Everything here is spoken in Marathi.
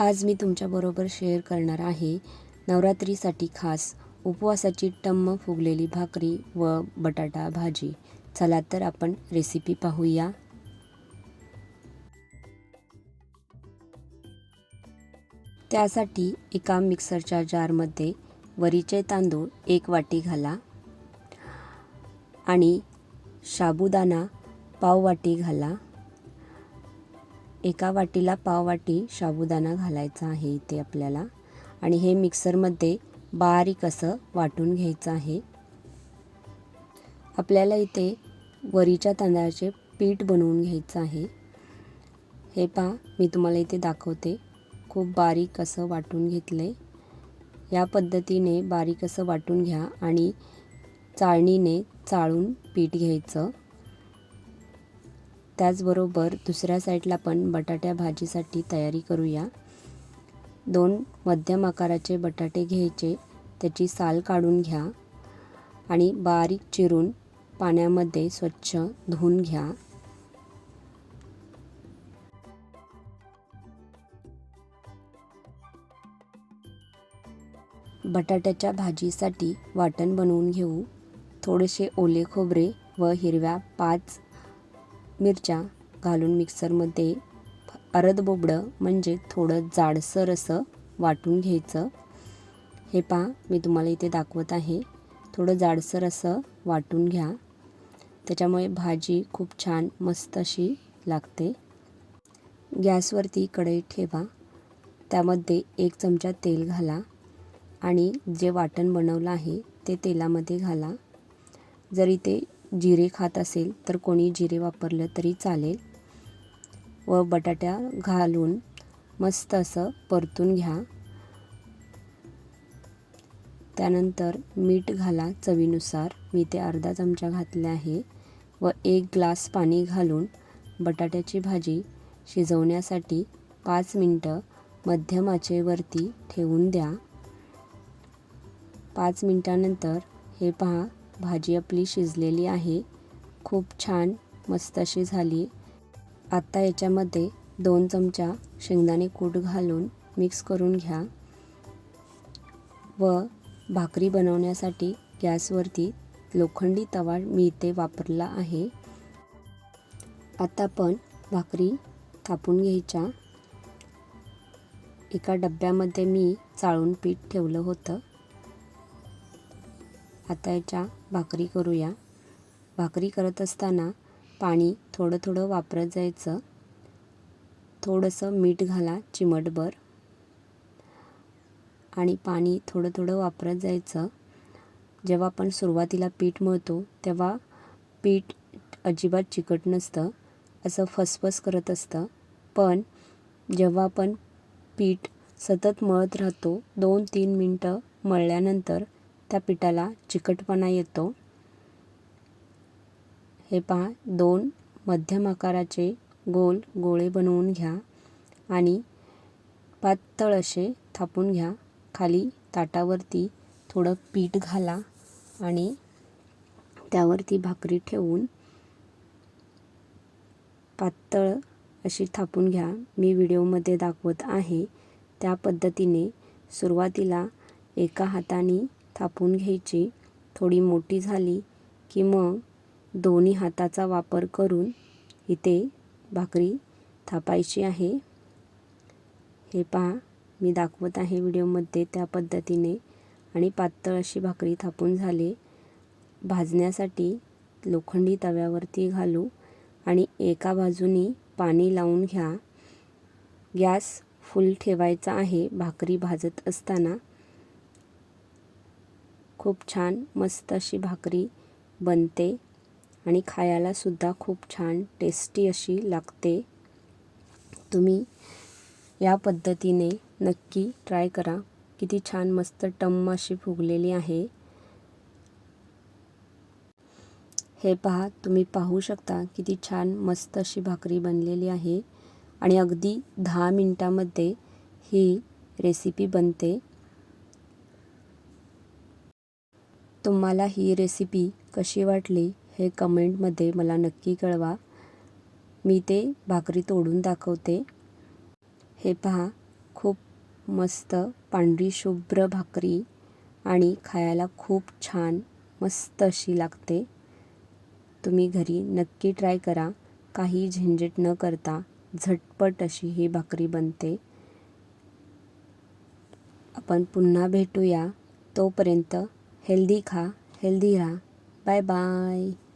आज मी तुमच्याबरोबर शेअर करणार आहे नवरात्रीसाठी खास उपवासाची टम्म फुगलेली भाकरी व बटाटा भाजी. चला तर आपण रेसिपी पाहूया. त्यासाठी एका मिक्सरच्या जारमध्ये वरीचे तांदूळ एक वाटी घाला आणि साबुदाणा पाव वाटी घाला. एका वाटीला पाव वाटी साबुदाणा घालायचा आहे इथे आपल्याला. आणि हे मिक्सरमध्ये बारीक असं वाटून घ्यायचं आहे. आपल्याला इथे वरीच्या तांदळाचे पीठ बनवून घ्यायचं आहे. हे पहा मी तुम्हाला इथे दाखवते. खूप बारीक असं वाटून घेतलं आहे या पद्धतीने बारीक असं वाटून घ्या आणि चाळणीने चाळून पीठ घ्यायचं. त्याचबरोबर दुसऱ्या साईडला पण बटाट्या भाजीसाठी तयारी करूया. दोन मध्यम आकाराचे बटाटे घ्यायचे त्याची साल काढून घ्या आणि बारीक चिरून पाण्यामध्ये स्वच्छ धुवून घ्या. बटाट्याच्या भाजीसाठी वाटण बनवून घेऊ. थोडेसे ओले खोबरे व हिरव्या पाच मिरच्या घालून मिक्सरमध्ये अर्ध बोबडं म्हणजे थोडं जाडसर असं वाटून घ्यायचं. हे पहा मी तुम्हाला इथे दाखवत आहे. थोडं जाडसर असं वाटून घ्या. त्याच्यामुळे भाजी खूप छान मस्त अशी लागते. गॅसवरती कढई ठेवा. त्यामध्ये एक चमचा तेल घाला आणि जे वाटण बनवलं आहे ते तेलामध्ये घाला. जर इथे जिरे खात असेल तर कोणी जिरे वापरलं तरी चालेल. व बटाट्या घालून मस्त असं परतून घ्या. त्यानंतर मीठ घाला चवीनुसार. मी ते अर्धा चमचा घातले आहे. व एक ग्लास पाणी घालून बटाट्याची भाजी शिजवण्यासाठी पाच मिनटं मध्यम आचेवरती ठेवून द्या. पाच मिनटानंतर हे पहा भाजी आपली शिजलेली आहे. खूप छान मस्त अशी झाली. आत्ता याच्यामध्ये दोन चमचा शेंगदाणे कूट घालून मिक्स करून घ्या. व भाकरी बनवण्यासाठी गॅसवरती लोखंडी तवा मी इथे वापरला आहे. आता आपण भाकरी थापून घ्यायच्या. एका डब्यामध्ये मी चाळून पीठ ठेवलं होतं. आता याच्या भाकरी करूया. भाकरी करत असताना पाणी थोडं थोडं वापरत जायचं. थोडंसं मीठ घाला चिमटभर. आणि पाणी थोडं थोडं वापरत जायचं. जेव्हा आपण सुरुवातीला पीठ मळतो तेव्हा पीठ अजिबात चिकट नसतं. असं फसफस करत असतं. पण जेव्हा आपण पीठ सतत मळत राहतो दोन तीन मिनटं मळल्यानंतर त्या पिठाला चिकटपणा येतो. हे पहा दोन मध्यम आकाराचे गोल गोळे बनवून घ्या आणि पातळ असे थापून घ्या. खाली ताटावरती थोडं पीठ घाला आणि त्यावरती भाकरी ठेवून पातळ अशी थापून घ्या. मी व्हिडिओमध्ये दाखवत आहे त्या पद्धतीने सुरुवातीला एका हाताने थापून घ्यायची. थोडी मोठी झाली की मग दोन्ही हाताचा वापर करून इथे भाकरी थापायची आहे. हे पहा मी दाखवत आहे व्हिडिओमध्ये त्या पद्धतीने. आणि पातळ अशी भाकरी थापून झाली. भाजण्यासाठी लोखंडी तव्यावरती घालू आणि एका बाजूनी पाणी लावून घ्या. गॅस फुल ठेवायचा आहे. भाकरी भाजत असताना खूप छान मस्त अशी भाकरी बनते आणि खायलासुद्धा खूप छान टेस्टी अशी लागते. तुम्ही या पद्धतीने नक्की ट्राय करा. किती छान मस्त टम्म अशी फुगलेली आहे. हे पहा तुम्ही पाहू शकता किती छान मस्त अशी भाकरी बनलेली आहे. आणि अगदी दहा मिनटामध्ये ही रेसिपी बनते. तुम्हाला ही रेसिपी कशी वाटली हे कमेंटमध्ये मला नक्की कळवा. मी ते भाकरी तोडून दाखवते. हे पहा खूप मस्त पांढरी शुभ्र भाकरी आणि खायला खूप छान मस्त अशी लागते. तुम्ही घरी नक्की ट्राय करा. काही झंझट न करता झटपट अशी ही भाकरी बनते. आपण पुन्हा भेटूया. तोपर्यंत हेल्दी खा हेल्दी राहा. Bye bye.